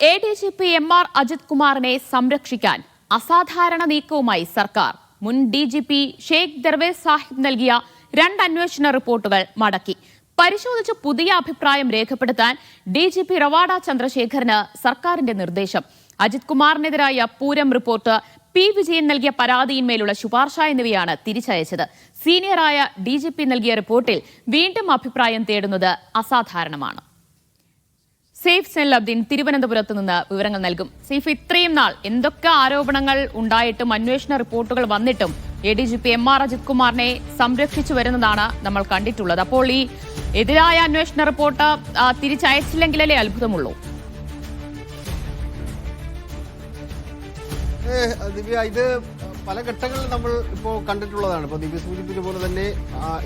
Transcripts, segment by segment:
A D G P M R Ajith കുമാറിനെ സംരക്ഷിക്കാൻ അസാധാരണ നീക്കവുമായി സർക്കാർ. മുൻ D G P Sheikh Darvesh Sahib നൽകിയ രണ്ട് അന്വേഷണ റിപ്പോർട്ടുകൾ മടക്കി. പരിശോധിച്ച് പുതിയ അഭിപ്രായം രേഖപ്പെടുത്താൻ ഡി ജി പി റവാഡ ചന്ദ്രശേഖറിന് സർക്കാരിന്റെ നിർദ്ദേശം. അജിത് കുമാറിനെതിരായ പൂരം റിപ്പോർട്ട് പി വിജയൻ നൽകിയ പരാതിയിന്മേലുള്ള ശുപാർശ എന്നിവയാണ് തിരിച്ചയച്ചത്. സീനിയറായ ഡി ജി പി നൽകിയ റിപ്പോർട്ടിൽ വീണ്ടും അഭിപ്രായം തേടുന്നത് അസാധാരണമാണ്. സേഫ് സെല്ലബ്ദീൻ തിരുവനന്തപുരത്ത് നിന്ന് വിവരങ്ങൾ നൽകും. സേഫ് ഇത്രയും നാൾ എന്തൊക്കെ ആരോപണങ്ങൾ ഉണ്ടായിട്ടും അന്വേഷണ റിപ്പോർട്ടുകൾ വന്നിട്ടും A D G P M R Ajith കുമാറിനെ സംരക്ഷിച്ചു വരുന്നതാണ് നമ്മൾ കണ്ടിട്ടുള്ളത്. അപ്പോൾ ഈ എതിരായ അന്വേഷണ റിപ്പോർട്ട് തിരിച്ചയച്ചില്ലെങ്കിലല്ലേ അത്ഭുതമുള്ളൂ? ദിവ്യ ഇത് പല ഘട്ടങ്ങളിൽ നമ്മൾ ഇപ്പോൾ കണ്ടിട്ടുള്ളതാണ്. ഇപ്പോൾ ദിവ്യ സൂചിപ്പിച്ച പോലെ തന്നെ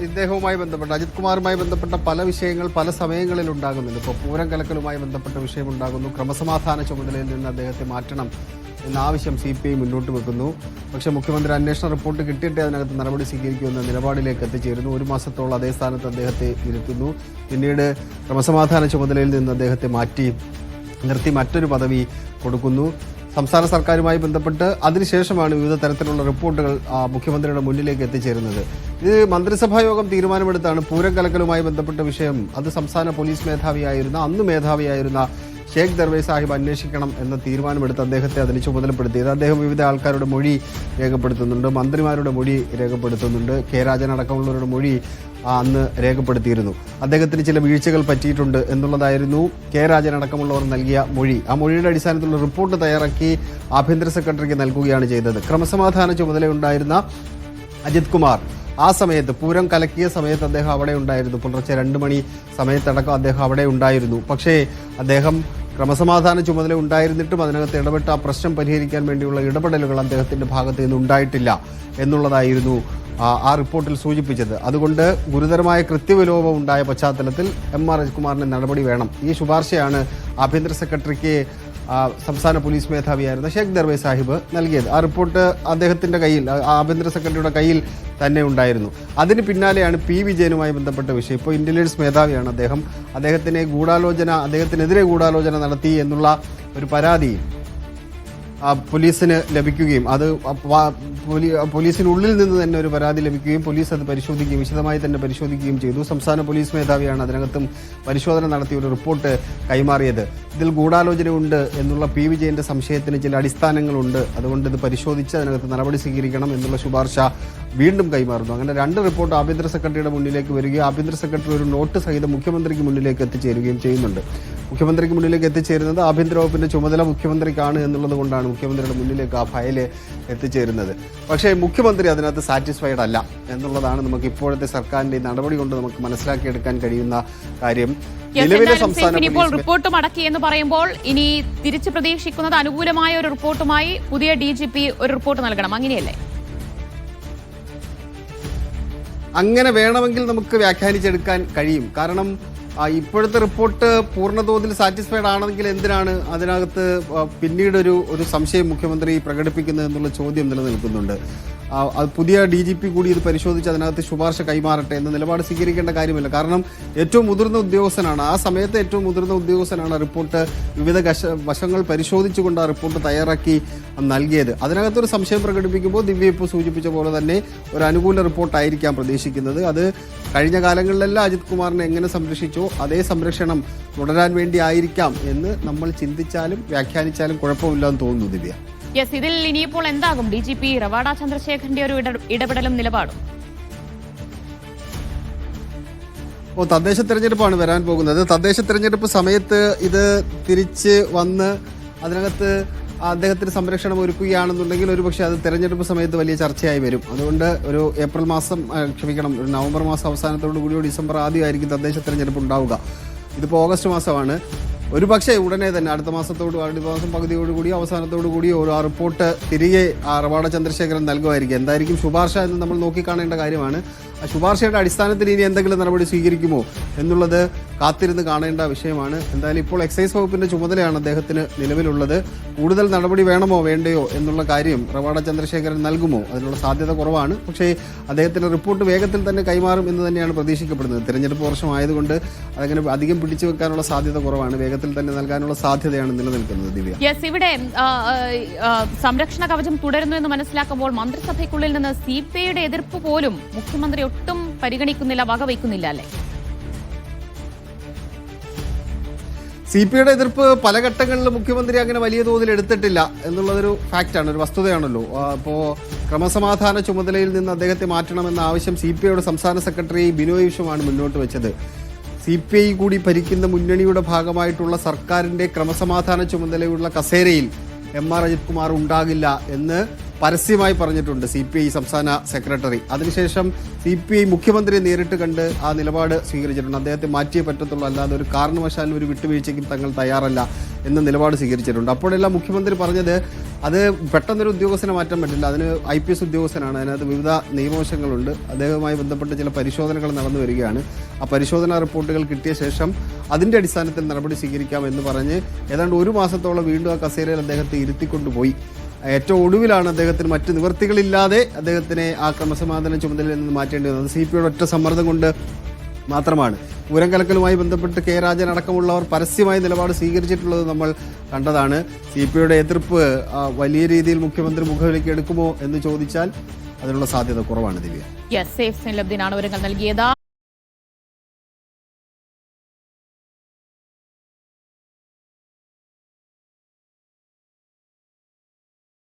ഇദ്ദേഹവുമായി ബന്ധപ്പെട്ട അജിത് കുമാറുമായി ബന്ധപ്പെട്ട പല വിഷയങ്ങൾ പല സമയങ്ങളിൽ ഉണ്ടാകുന്നുണ്ട്. ഇപ്പോൾ പൂരം കലക്കലുമായി ബന്ധപ്പെട്ട വിഷയം ഉണ്ടാകുന്നു. ക്രമസമാധാന ചുമതലയിൽ നിന്ന് അദ്ദേഹത്തെ മാറ്റണം എന്ന ആവശ്യം സി പി ഐ മുന്നോട്ട് വെക്കുന്നു. പക്ഷേ മുഖ്യമന്ത്രി അന്വേഷണ റിപ്പോർട്ട് കിട്ടിയിട്ടേ അതിനകത്ത് നടപടി സ്വീകരിക്കുമെന്ന നിലപാടിലേക്ക് എത്തിച്ചേരുന്നു. ഒരു മാസത്തോളം അതേ സ്ഥാനത്ത് അദ്ദേഹത്തെ ഇരുത്തുന്നു. പിന്നീട് ക്രമസമാധാന ചുമതലയിൽ നിന്ന് അദ്ദേഹത്തെ മാറ്റി നിർത്തി മറ്റൊരു പദവി കൊടുക്കുന്നു. സംസ്ഥാന സർക്കാരുമായി ബന്ധപ്പെട്ട് അതിനുശേഷമാണ് വിവിധ തരത്തിലുള്ള റിപ്പോർട്ടുകൾ മുഖ്യമന്ത്രിയുടെ മുന്നിലേക്ക് എത്തിച്ചേരുന്നത്. ഇത് മന്ത്രിസഭാ യോഗം തീരുമാനമെടുത്താണ് പൂരം കലക്കലുമായി ബന്ധപ്പെട്ട വിഷയം. അത് സംസ്ഥാന പോലീസ് മേധാവിയായിരുന്ന അന്ന് മേധാവിയായിരുന്ന ഷേഖ് ദർവേ സാഹിബ് അന്വേഷിക്കണം എന്ന തീരുമാനമെടുത്ത് അദ്ദേഹത്തെ അതിന് ചുമതലപ്പെടുത്തിയത്. അദ്ദേഹം വിവിധ ആൾക്കാരുടെ മൊഴി രേഖപ്പെടുത്തുന്നുണ്ട്. മന്ത്രിമാരുടെ മൊഴി രേഖപ്പെടുത്തുന്നുണ്ട്. കെ രാജൻ അടക്കമുള്ളവരുടെ മൊഴി അന്ന് രേഖപ്പെടുത്തിയിരുന്നു. അദ്ദേഹത്തിന് ചില വീഴ്ചകൾ പറ്റിയിട്ടുണ്ട് എന്നുള്ളതായിരുന്നു കെ രാജൻ അടക്കമുള്ളവർ നൽകിയ മൊഴി. ആ മൊഴിയുടെ അടിസ്ഥാനത്തിലുള്ള റിപ്പോർട്ട് തയ്യാറാക്കി ആഭ്യന്തര സെക്രട്ടറിക്ക് നൽകുകയാണ് ചെയ്തത്. ക്രമസമാധാന ചുമതലയുണ്ടായിരുന്ന അജിത് കുമാർ ആ സമയത്ത് പൂരം കലക്കിയ സമയത്ത് അദ്ദേഹം അവിടെ ഉണ്ടായിരുന്നു. പുലർച്ചെ രണ്ട് മണി സമയത്തടക്കം അദ്ദേഹം അവിടെ ഉണ്ടായിരുന്നു. പക്ഷേ അദ്ദേഹം ക്രമസമാധാന ചുമതല ഉണ്ടായിരുന്നിട്ടും അതിനകത്ത് ഇടപെട്ട് ആ പ്രശ്നം പരിഹരിക്കാൻ വേണ്ടിയുള്ള ഇടപെടലുകൾ അദ്ദേഹത്തിന്റെ ഭാഗത്ത് നിന്ന് ഉണ്ടായിട്ടില്ല എന്നുള്ളതായിരുന്നു ആ- റിപ്പോർട്ടിൽ സൂചിപ്പിച്ചത്. അതുകൊണ്ട് ഗുരുതരമായ കൃത്യവിലോപം ഉണ്ടായ പശ്ചാത്തലത്തിൽ എം ആർ രജികുമാറിന് നടപടി വേണം. ഈ ശുപാർശയാണ് ആഭ്യന്തര സെക്രട്ടറിക്ക് സംസ്ഥാന പോലീസ് മേധാവിയായിരുന്ന ഷേഖ് ദർവേ സാഹിബ് നൽകിയത്. ആ റിപ്പോർട്ട് അദ്ദേഹത്തിന്റെ കയ്യിൽ ആഭ്യന്തര സെക്രട്ടറിയുടെ കയ്യിൽ തന്നെ ഉണ്ടായിരുന്നു. അതിന് പിന്നാലെയാണ് പി വിജയനുമായി ബന്ധപ്പെട്ട വിഷയം. ഇപ്പോൾ ഇന്റലിജൻസ് മേധാവിയാണ് അദ്ദേഹം. അദ്ദേഹത്തിനെ ഗൂഢാലോചന അദ്ദേഹത്തിനെതിരെ ഗൂഢാലോചന നടത്തി എന്നുള്ള ഒരു പരാതി പോലീസിന് ലഭിക്കുകയും അത് പോലീസിനുള്ളിൽ നിന്ന് തന്നെ ഒരു പരാതി ലഭിക്കുകയും പോലീസ് അത് പരിശോധിക്കുകയും വിശദമായി തന്നെ പരിശോധിക്കുകയും ചെയ്തു. സംസ്ഥാന പോലീസ് മേധാവിയാണ് അതിനകത്തും പരിശോധന നടത്തി ഒരു റിപ്പോർട്ട് കൈമാറിയത്. ഇതിൽ ഗൂഢാലോചനയുണ്ട് എന്നുള്ള പി വിജയന്റെ സംശയത്തിന് ചില അടിസ്ഥാനങ്ങളുണ്ട്. അതുകൊണ്ട് ഇത് പരിശോധിച്ച് അതിനകത്ത് നടപടി സ്വീകരിക്കണം എന്നുള്ള ശുപാർശ വീണ്ടും കൈമാറുന്നു. അങ്ങനെ രണ്ട് റിപ്പോർട്ട് ആഭ്യന്തര സെക്രട്ടറിയുടെ മുന്നിലേക്ക് വരികയും ആഭ്യന്തര സെക്രട്ടറി ഒരു നോട്ട് സഹിതം മുഖ്യമന്ത്രിക്ക് മുന്നിലേക്ക് എത്തിച്ചേരുകയും ചെയ്യുന്നുണ്ട്. മുഖ്യമന്ത്രിക്ക് മുന്നിലേക്ക് എത്തിച്ചേരുന്നത് ആഭ്യന്തര വകുപ്പിന്റെ ചുമതല മുഖ്യമന്ത്രിക്കാണ് എന്നുള്ളത് കൊണ്ടാണ് മുഖ്യമന്ത്രിയുടെ മുന്നിലേക്ക് ആ ഫയൽ എത്തിച്ചേരുന്നത്. പക്ഷേ മുഖ്യമന്ത്രി അതിനകത്ത് സാറ്റിസ്ഫൈഡ് അല്ല എന്നുള്ളതാണ് നമുക്ക് ഇപ്പോഴത്തെ സർക്കാരിന്റെ നടപടി കൊണ്ട് നമുക്ക് മനസ്സിലാക്കിയെടുക്കാൻ കഴിയുന്ന കാര്യം. നിലവിലെ സംസ്ഥാന റിപ്പോർട്ട് പറയുമ്പോൾ ഇനി തിരിച്ചു പ്രതീക്ഷിക്കുന്നത് അനുകൂലമായ ഒരു റിപ്പോർട്ടുമായി പുതിയ ഡി ജി പി ഒരു റിപ്പോർട്ട് നൽകണം. അങ്ങനെയല്ലേ? അങ്ങനെ വേണമെങ്കിൽ നമുക്ക് വ്യാഖ്യാനിച്ചെടുക്കാൻ കഴിയും. കാരണം ഇപ്പോഴത്തെ റിപ്പോർട്ട് പൂർണതോതിൽ സാറ്റിസ്ഫൈഡ് ആണെങ്കിൽ എന്തിനാണ് അതിനകത്ത് പിന്നീടൊരു ഒരു സംശയം മുഖ്യമന്ത്രി പ്രകടിപ്പിക്കുന്നത് എന്നുള്ള ചോദ്യം നിലനിൽക്കുന്നുണ്ട്. അത് പുതിയ ഡി ജി പി കൂടി ഇത് പരിശോധിച്ച് അതിനകത്ത് ശുപാർശ കൈമാറട്ടെ എന്ന നിലപാട് സ്വീകരിക്കേണ്ട കാര്യമില്ല. കാരണം ഏറ്റവും മുതിർന്ന ഉദ്യോഗസ്ഥനാണ് ആ സമയത്ത് ഏറ്റവും മുതിർന്ന ഉദ്യോഗസ്ഥനാണ് റിപ്പോർട്ട് വിവിധ വശങ്ങൾ പരിശോധിച്ചുകൊണ്ട് ആ റിപ്പോർട്ട് തയ്യാറാക്കി നൽകിയത്. അതിനകത്തൊരു സംശയം പ്രകടിപ്പിക്കുമ്പോൾ ദിവ്യ ഇപ്പോൾ സൂചിപ്പിച്ച പോലെ തന്നെ ഒരു അനുകൂല റിപ്പോർട്ടായിരിക്കാം പ്രതീക്ഷിക്കുന്നത്. അത് കഴിഞ്ഞ കാലങ്ങളിലെല്ലാം അജിത് കുമാറിനെ എങ്ങനെ സംരക്ഷിച്ചോ അതേ സംരക്ഷണം തുടരാൻ വേണ്ടി ആയിരിക്കാം എന്ന് നമ്മൾ ചിന്തിച്ചാലും വ്യാഖ്യാനിച്ചാലും കുഴപ്പമില്ലെന്ന് തോന്നുന്നു ദിവ്യ. യെസ് ഇതിൽ ഇനിയിപ്പോൾ എന്താകും? ഡി ജി പി റവാഡ ചന്ദ്രശേഖരന്റെ ഒരു ഇട- ഇടപെടലും നിലപാടും. ഓ തദ്ദേശ തെരഞ്ഞെടുപ്പാണ് വരാൻ പോകുന്നത്. തദ്ദേശ തെരഞ്ഞെടുപ്പ് സമയത്ത് ഇത് തിരിച്ച് വന്ന് അതിനകത്ത് അദ്ദേഹത്തിന് സംരക്ഷണം ഒരുക്കുകയാണെന്നുണ്ടെങ്കിൽ ഒരുപക്ഷെ അത് തെരഞ്ഞെടുപ്പ് സമയത്ത് വലിയ ചർച്ചയായി വരും. അതുകൊണ്ട് ഒരു ഏപ്രിൽ മാസം ക്ഷമിക്കണം ഒരു നവംബർ മാസം അവസാനത്തോടു കൂടിയോ ഡിസംബർ ആദ്യമായിരിക്കും തദ്ദേശ തെരഞ്ഞെടുപ്പ് ഉണ്ടാവുക. ഇതിപ്പോൾ ഓഗസ്റ്റ് മാസമാണ്. ഒരു പക്ഷേ ഉടനെ തന്നെ അടുത്ത മാസത്തോട് അടുത്ത മാസം പകുതിയോടുകൂടി അവസാനത്തോടു കൂടി ഒരു റിപ്പോർട്ട് തിരികെ ആ റവാഡ ചന്ദ്രശേഖരൻ നൽകുമായിരിക്കും. എന്തായിരിക്കും ശുപാർശ എന്ന് നമ്മൾ നോക്കിക്കാണേണ്ട കാര്യമാണ്. ആ ശുപാർശയുടെ അടിസ്ഥാനത്തിൽ ഇനി എന്തെങ്കിലും നടപടി സ്വീകരിക്കുമോ എന്നുള്ളത് കാത്തിരുന്ന് കാണേണ്ട വിഷയമാണ്. എന്തായാലും ഇപ്പോൾ എക്സൈസ് വകുപ്പിന്റെ ചുമതലയാണ് അദ്ദേഹത്തിന് നിലവിലുള്ളത്. കൂടുതൽ നടപടി വേണമോ വേണ്ടയോ എന്നുള്ള കാര്യം റവാഡ ചന്ദ്രശേഖരൻ നൽകുമോ? അതിനുള്ള സാധ്യത കുറവാണ്. പക്ഷേ അദ്ദേഹത്തിന്റെ റിപ്പോർട്ട് വേഗത്തിൽ തന്നെ കൈമാറും എന്ന് തന്നെയാണ് പ്രതീക്ഷിക്കപ്പെടുന്നത്. തിരഞ്ഞെടുപ്പ് വർഷമായതുകൊണ്ട് അതങ്ങനെ അധികം പിടിച്ചു വെക്കാനുള്ള സാധ്യത കുറവാണ്. വേഗത്തിൽ തന്നെ നൽകാനുള്ള സാധ്യതയാണ് നിലനിൽക്കുന്നത് ദിവ്യ. യെസ് ഇവിടെ സംരക്ഷണ കവചം തുടരുന്നു എന്ന് മനസ്സിലാക്കുമ്പോൾ മന്ത്രിസഭയ്ക്കുള്ളിൽ നിന്ന് സി പി ഐയുടെ എതിർപ്പ് പോലും മുഖ്യമന്ത്രി ഒട്ടും പരിഗണിക്കുന്നില്ല വകവയ്ക്കുന്നില്ല അല്ലേ? സി പി ഐയുടെ എതിർപ്പ് പല ഘട്ടങ്ങളിലും മുഖ്യമന്ത്രി അങ്ങനെ വലിയ തോതിൽ എടുത്തിട്ടില്ല എന്നുള്ളതൊരു ഫാക്റ്റാണ് ഒരു വസ്തുതയാണല്ലോ. അപ്പോൾ അപ്പോ ക്രമസമാധാന ചുമതലയിൽ നിന്ന് അദ്ദേഹത്തെ മാറ്റണമെന്ന ആവശ്യം സി പി ഐയുടെ സംസ്ഥാന സെക്രട്ടറി ബിനോയ് വിശ്വമാണ് മുന്നോട്ട് വെച്ചത്. സി പി ഐ കൂടി ഭരിക്കുന്ന മുന്നണിയുടെ ഭാഗമായിട്ടുള്ള സർക്കാരിന്റെ ക്രമസമാധാന ചുമതലയുള്ള കസേരയിൽ എം ആർ അജിത് കുമാർ ഉണ്ടാകില്ല എന്ന് പരസ്യമായി പറഞ്ഞിട്ടുണ്ട് സി പി ഐ സംസ്ഥാന സെക്രട്ടറി. അതിനുശേഷം സി പി ഐ മുഖ്യമന്ത്രിയെ നേരിട്ട് കണ്ട് ആ നിലപാട് സ്വീകരിച്ചിട്ടുണ്ട്. അദ്ദേഹത്തെ മാറ്റിയേ പറ്റത്തുള്ളൂ. അല്ലാതെ ഒരു കാരണവശാലും ഒരു വിട്ടുവീഴ്ചയ്ക്കും തങ്ങൾ തയ്യാറല്ല എന്ന നിലപാട് സ്വീകരിച്ചിട്ടുണ്ട്. അപ്പോഴെല്ലാം മുഖ്യമന്ത്രി പറഞ്ഞത് അത് പെട്ടെന്നൊരു ഉദ്യോഗസ്ഥനെ മാറ്റാൻ പറ്റില്ല. അതിന് ഐ പി എസ് ഉദ്യോഗസ്ഥനാണ്. അതിനകത്ത് വിവിധ നിയമവശങ്ങളുണ്ട്. അദ്ദേഹവുമായി ബന്ധപ്പെട്ട് ചില പരിശോധനകൾ നടന്നു വരികയാണ്. ആ പരിശോധനാ റിപ്പോർട്ടുകൾ കിട്ടിയ ശേഷം അതിന്റെ അടിസ്ഥാനത്തിൽ നടപടി സ്വീകരിക്കാം എന്ന് പറഞ്ഞ് ഏതാണ്ട് ഒരു മാസത്തോളം വീണ്ടും ആ കസേരയിൽ അദ്ദേഹത്തെ ഇരുത്തിക്കൊണ്ടുപോയി. ഏറ്റവും ഒടുവിലാണ് അദ്ദേഹത്തിന് മറ്റ് നിവൃത്തികളില്ലാതെ അദ്ദേഹത്തിനെ ആ ക്രമസമാധാന ചുമതലയിൽ നിന്ന് മാറ്റേണ്ടി വന്നത്. സി പി ഐയുടെ ഒറ്റ സമ്മർദ്ദം കൊണ്ട് മാത്രമാണ്. പൂരം കലക്കലുമായി ബന്ധപ്പെട്ട് കെ രാജൻ അടക്കമുള്ളവർ പരസ്യമായ നിലപാട് സ്വീകരിച്ചിട്ടുള്ളത് നമ്മൾ കണ്ടതാണ്. സി പി ഐയുടെ എതിർപ്പ് വലിയ രീതിയിൽ മുഖ്യമന്ത്രി മുഖവിലേക്ക് എടുക്കുമോ എന്ന് ചോദിച്ചാൽ അതിനുള്ള സാധ്യത കുറവാണ് ദിവ്യ. Yes safe